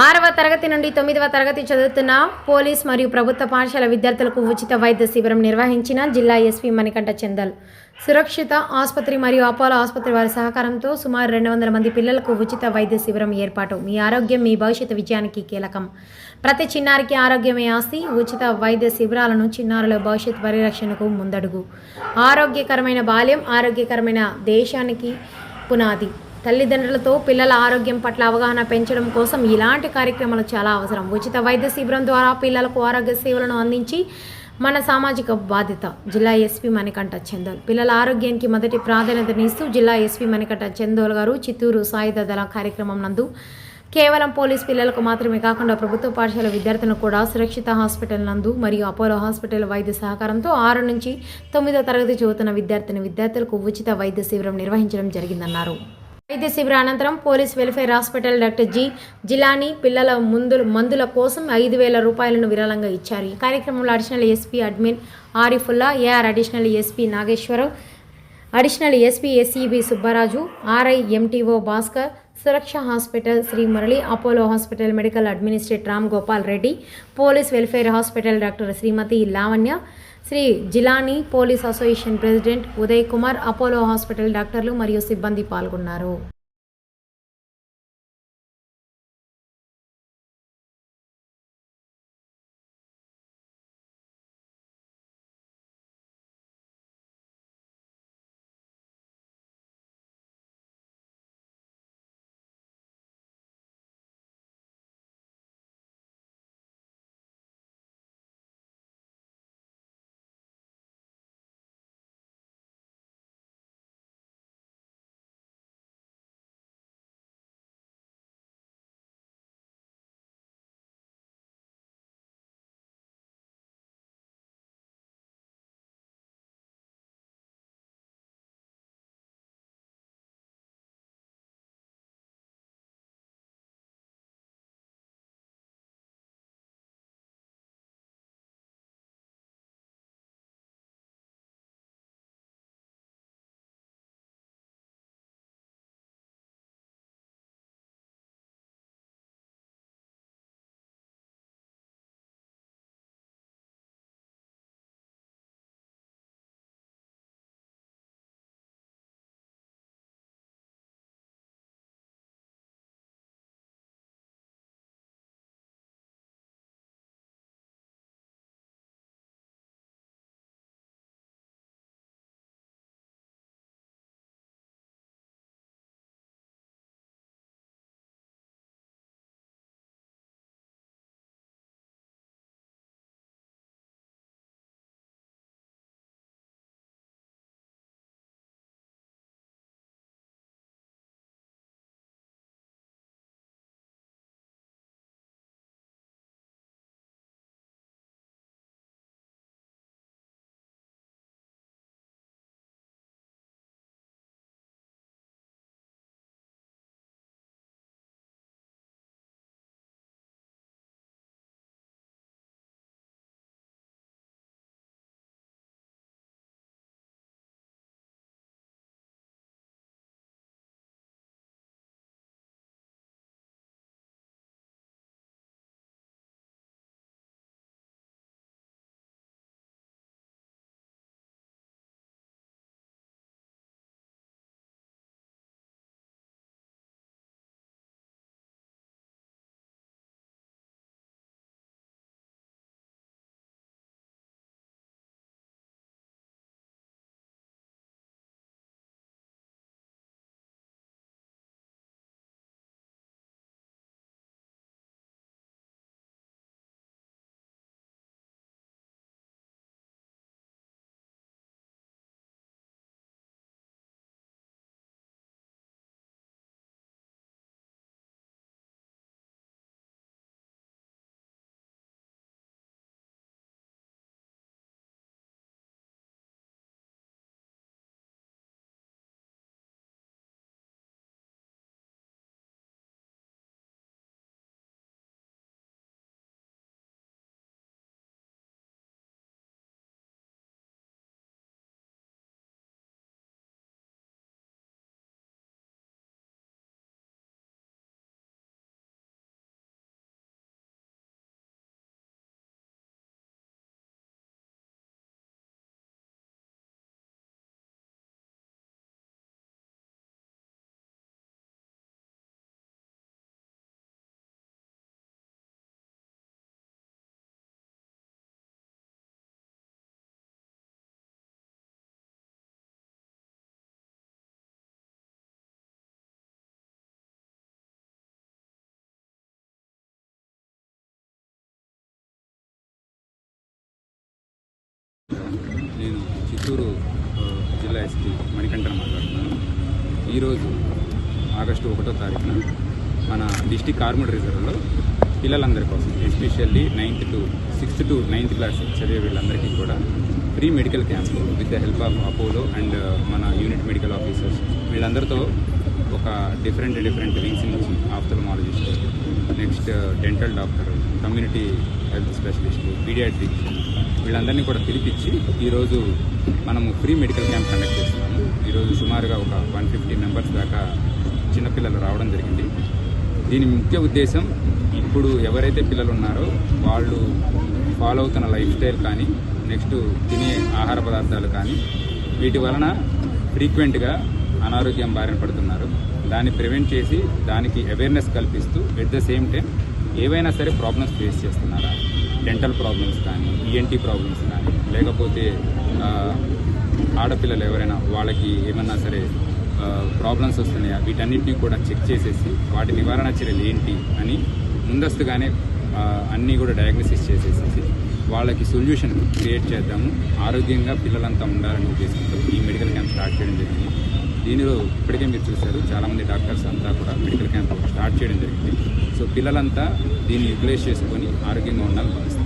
ఆరవ తరగతి నుండి తొమ్మిదవ తరగతి చదువుతున్న పోలీస్ మరియు ప్రభుత్వ పాఠశాల విద్యార్థులకు ఉచిత వైద్య శిబిరం నిర్వహించిన జిల్లా ఎస్పీ మణికంఠ చందల్. సురక్షిత ఆసుపత్రి మరియు అపోలో ఆసుపత్రి వారి సహకారంతో సుమారు రెండు వందల మంది పిల్లలకు ఉచిత వైద్య శిబిరం ఏర్పాటు. మీ ఆరోగ్యం మీ భవిష్యత్తు విజయానికి కీలకం. ప్రతి చిన్నారికి ఆరోగ్యమే ఆస్తి. ఉచిత వైద్య శిబిరాలను చిన్నారుల భవిష్యత్ పరిరక్షణకు ముందడుగు. ఆరోగ్యకరమైన బాల్యం ఆరోగ్యకరమైన దేశానికి పునాది. తల్లిదండ్రులతో పిల్లల ఆరోగ్యం పట్ల అవగాహన పెంచడం కోసం ఇలాంటి కార్యక్రమాలు చాలా అవసరం. ఉచిత వైద్య శిబిరం ద్వారా పిల్లలకు ఆరోగ్య సేవలను అందించి మన సామాజిక బాధ్యత జిల్లా ఎస్పీ మణికంఠ చందోల్. పిల్లల ఆరోగ్యానికి మొదటి ప్రాధాన్యతనిస్తూ జిల్లా ఎస్పీ మణికంఠ చందోల్ గారు చిత్తూరు సాయుధ దళ కార్యక్రమం నందు కేవలం పోలీస్ పిల్లలకు మాత్రమే కాకుండా ప్రభుత్వ పాఠశాల విద్యార్థులను కూడా సురక్షిత హాస్పిటల్ నందు మరియు అపోలో హాస్పిటల్ వైద్య సహకారంతో ఆరు నుంచి తొమ్మిదో తరగతి చదువుతున్న విద్యార్థిని విద్యార్థులకు ఉచిత వైద్య శిబిరం నిర్వహించడం జరిగిందన్నారు. వైద్య శిబిర అనంతరం police welfare hospital doctor G Jilani పిల్లల ముందు మందుల కోసం ఐదు వేల రూపాయలను విరాళంగా ఇచ్చారు. ఈ కార్యక్రమంలో additional SP admin Arifulla AR additional SP Nageswararao additional SP SEB Subbaraju RI MTO Bhaskar Suraksha hospital Shri Murali Apollo hospital medical administrator Ram Gopal Reddy police welfare hospital doctor Srimati Lavanya Shri Jilani police association president Uday Kumar Apollo hospital డాక్టర్లు మరియు సిబ్బంది పాల్గొన్నారు. నేను చిత్తూరు జిల్లా SP Manikandan మాట్లాడుతున్నాను. ఈరోజు August ఒకటో తారీఖున మన డిస్టిక్ ఆర్మడ్ రిజర్వ్లో పిల్లలందరి కోసం especially ninth to sixth to ninth class చదివే వీళ్ళందరికీ కూడా free medical camp with the help of Apollo and మన యూనిట్ మెడికల్ ఆఫీసర్స్. వీళ్ళందరితో ఒక డిఫరెంట్ డిఫరెంట్ వింగ్స్ నుంచి ophthalmologist next dental doctor community health specialist paediatrician వీళ్ళందరినీ కూడా పిలిపించి ఈరోజు మనము ఫ్రీ మెడికల్ క్యాంప్ కండక్ట్ చేస్తున్నాము. ఈరోజు సుమారుగా ఒక వన్ ఫిఫ్టీ మెంబర్స్ దాకా చిన్నపిల్లలు రావడం జరిగింది. దీని ముఖ్య ఉద్దేశం ఇప్పుడు ఎవరైతే పిల్లలు ఉన్నారో వాళ్ళు ఫాలో అవుతున్న లైఫ్ స్టైల్ కానీ నెక్స్ట్ తినే ఆహార పదార్థాలు కానీ వీటి వలన ఫ్రీక్వెంట్గా అనారోగ్యం బారిన పడుతున్నారు. దాన్ని ప్రివెంట్ చేసి దానికి అవేర్నెస్ కల్పిస్తూ ఎట్ ద సేమ్ టైం ఏవైనా సరే ప్రాబ్లమ్స్ ఫేస్ చేస్తున్నారా? డెంటల్ ప్రాబ్లమ్స్ కానీ ఈఎన్టీ ప్రాబ్లమ్స్ కానీ లేకపోతే ఆడపిల్లలు ఎవరైనా వాళ్ళకి ఏమన్నా సరే ప్రాబ్లమ్స్ వస్తున్నాయా? వీటన్నిటిని కూడా చెక్ చేసేసి వాటి నివారణ చర్యలు ఏంటి అని ముందస్తుగానే అన్నీ కూడా డయాగ్నోసిస్ చేసేసేసి వాళ్ళకి సొల్యూషన్ క్రియేట్ చేద్దాము. ఆరోగ్యంగా పిల్లలంతా ఉండాలని ఉద్దేశంతో ఈ మెడికల్ క్యాంప్ స్టార్ట్ చేయడం జరిగింది. దీనిలో ఇప్పటికే మీరు చూశారు చాలామంది డాక్టర్స్ అంతా కూడా మెడికల్ క్యాంప్ స్టార్ట్ చేయడం జరిగింది. సో పిల్లలంతా దీన్ని యూటిలైజ్ చేసుకొని ఆరోగ్యంగా ఉండాలని భావిస్తారు